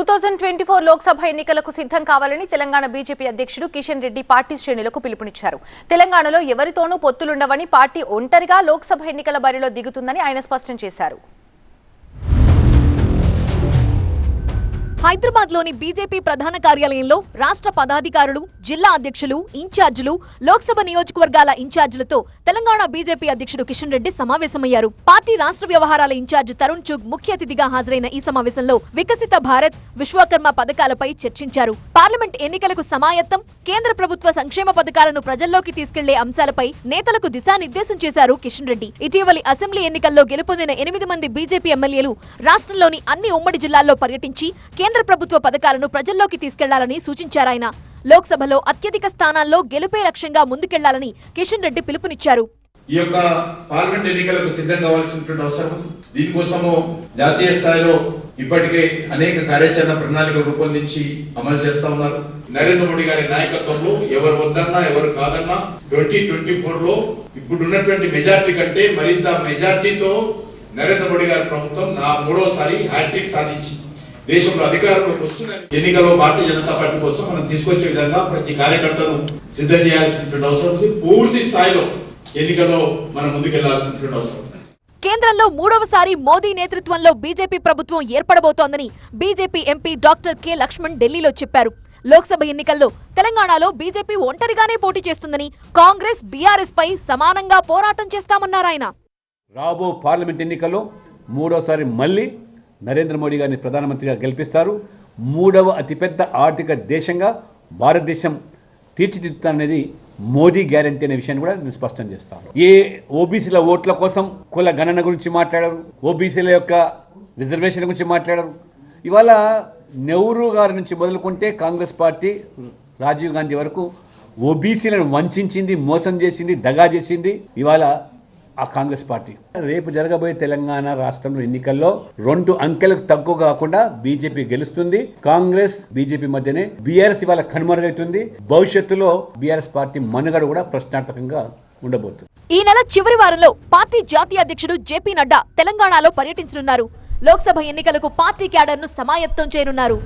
Two thousand twenty four Lok Sabha ఎన్నికలకు సిద్ధం కావాలని తెలంగాణ బీజేపీ అధ్యక్షుడు కిషన్ రెడ్డి పార్టీ శ్రేణులకు పిలుపునిచ్చారు. తెలంగాణలో ఎవరితోనూ పొత్తులుండవని పార్టీ ఒంటరిగా లోక్సభ ఎన్నికల బరిలో దిగుతుందని ఆయన స్పష్టం చేశారు. హైదరాబాద్లోని బీజేపీ ప్రధాన కార్యాలయంలో రాష్ట్ర పదాధికారులు జిల్లా అధ్యక్షులు ఇన్ఛార్జీలు లోక్సభ నియోజకవర్గాల ఇన్ఛార్జీలతో తెలంగాణ బీజేపీ అధ్యక్షుడు కిషన్ రెడ్డి సమావేశమయ్యారు. పార్టీ రాష్ట్ర వ్యవహారాల ఇన్ఛార్జ్ తరుణ్ చుగ్ ముఖ్య అతిథిగా హాజరైన ఈ సమావేశంలో వికసిత భారత్ విశ్వకర్మ పథకాలపై చర్చించారు. పార్లమెంట్ ఎన్నికలకు సమాయత్తం కేంద్ర ప్రభుత్వ సంక్షేమ పథకాలను ప్రజల్లోకి తీసుకెళ్ళే అంశాలపై నేతలకు దిశానిర్దేశం చేశారు కిషన్ రెడ్డి. ఇటీవలి అసెంబ్లీ ఎన్నికల్లో గెలుపొందిన ఎనిమిది మంది బీజేపీ ఎమ్మెల్యేలు రాష్ట్రంలోని అన్ని ఉమ్మడి జిల్లాల్లో పర్యటించి కేంద్ర ప్రభుత్వ పథకాలను ప్రజల్లోకి తీసుకెళ్ళాలని సూచించారాయన లోక్సభలో అత్యధిక స్థానాల్లో గెలుపే లక్ష్యంగా ముందుకెళ్ళాలని కిషన్ రెడ్డి పిలుపునిచ్చారు. ఈ యొక్క పార్లమెంట్ ఎన్నికలకు సిద్ధం కావాల్సినటువంటి అవసరం దీనికోసము జాతీయ స్థాయిలో ఇప్పటికే అనేక కార్యాచరణ ప్రణాళిక రూపొందించి అమలు చేస్తా ఉన్నారు. నరేంద్ర మోడీ గారి నాయకత్వంలో ఎవరు వద్దన్నా ఎవరు కాదన్నా ట్వంటీ ట్వంటీ ఫోర్లో ఇప్పుడు ఉన్నటువంటి మెజార్టీ కంటే మరింత మెజార్టీతో నరేంద్ర మోడీ గారి ప్రభుత్వం నా మూడోసారి హ్యాట్రిక్ సాధించింది. దేశంలో అధికారంలోకి వస్తున్నారు ఎన్నికల్లో భారతీయ జనతా పార్టీ కోసం మనం తీసుకొచ్చే విధంగా ప్రతి కార్యకర్తను సిద్ధం చేయాల్సినటువంటి అవసరం ఉంది. పూర్తి స్థాయిలో ఎన్నికల్లో మనం ముందుకెళ్ళాల్సినటువంటి అవసరం ఉంది. కేంద్రంలో మూడవసారి మోదీ నేతృత్వంలో బీజేపీ ప్రభుత్వం ఏర్పడబోతోందని BJP MP doctor K Laxman ఢిల్లీలో చెప్పారు. లోక్సభ ఎన్నికల్లో తెలంగాణలో బీజేపీ ఒంటరిగానే పోటీ చేస్తుందని కాంగ్రెస్ బీఆర్ఎస్ పై సమానంగా పోరాటం చేస్తామన్నారాయన రాబో పార్లమెంట్ ఎన్నికల్లో మూడోసారి మళ్ళీ నరేంద్ర మోడీ గారిని ప్రధానమంత్రిగా గెలిపిస్తారు. మూడవ అతిపెద్ద ఆర్థిక దేశంగా భారతదేశం తీర్చిదిద్దుతాననేది మోదీ గ్యారంటీ అనే విషయాన్ని కూడా నేను స్పష్టం చేస్తాను. ఏ ఓబీసీల ఓట్ల కోసం కుల గణన గురించి మాట్లాడరు ఓబీసీల యొక్క రిజర్వేషన్ గురించి మాట్లాడరు. ఇవాళ నెహ్రూ గారి నుంచి మొదలుకుంటే కాంగ్రెస్ పార్టీ రాజీవ్ గాంధీ వరకు ఓబీసీలను వంచింది మోసం చేసింది దగా చేసింది. ఇవాళ ఆ కాంగ్రెస్ పార్టీ. రేపు జరగబోయే తెలంగాణ రాష్ట్రంలో ఎన్నికల్లో రెండు అంకెలకు తక్కువ కాకుండా బీజేపీ గెలుస్తుంది. కాంగ్రెస్ బీజేపీ మధ్యనే బీఆర్ఎస్ ఇవాళ కనుమరుగవుతుంది భవిష్యత్తులో బీఆర్ఎస్ పార్టీ మనుగడ కూడా ప్రశ్నార్థకంగా ఉండబోతుంది. ఈ నెల చివరి వారంలో పార్టీ జాతీయ అధ్యక్షుడు జేపీ నడ్డా తెలంగాణలో పర్యటించనున్నారు. లోక్సభ ఎన్నికలకు పార్టీ క్యాడర్ను సమాయత్తం చేయనున్నారు.